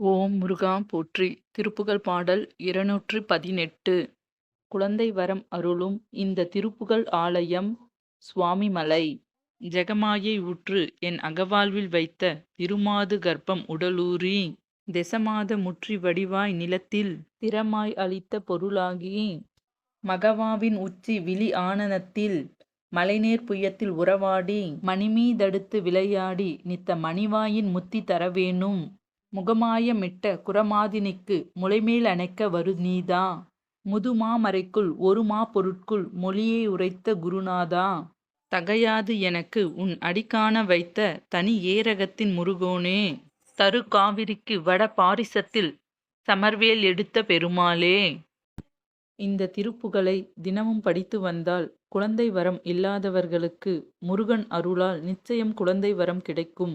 ஓம் முருகா போற்றி. திருப்புகழ் பாடல் இருநூற்று பதினெட்டு குழந்தை வரம் அருளும் இந்த திருப்புகழ் ஆலயம் சுவாமிமலை. ஜெகமாயை ஊற்று என் அகவாழ்வில் வைத்த திருமாது கர்ப்பம் உடலூறி தெசமாத முற்றி வடிவாய் நிலத்தில் திறமாய் அளித்த பொருளாகி மகவாவின் உச்சி விழி ஆனனத்தில் மலைநேர் புயத்தில் உறவாடி மணிமீதடுத்து விளையாடி நித்த மணிவாயின் முத்தி தரவேணும். முகமாயமிட்ட குறமாதினிக்கு முலைமேல் அணைக்க வரு நீதா. முதுமாமரைக்குள் ஒரு பொருட்குள் மொழியை உரைத்த குருநாதா. தகையாது எனக்கு உன் அடிக்காண வைத்த தனி ஏரகத்தின் முருகோனே. தரு காவிரிக்கு வட பாரிசத்தில் சமர்வேல் எடுத்த பெருமாளே. இந்த திருப்புகளை தினமும் படித்து வந்தால் குழந்தை வரம் இல்லாதவர்களுக்கு முருகன் அருளால் நிச்சயம் குழந்தை வரம் கிடைக்கும்.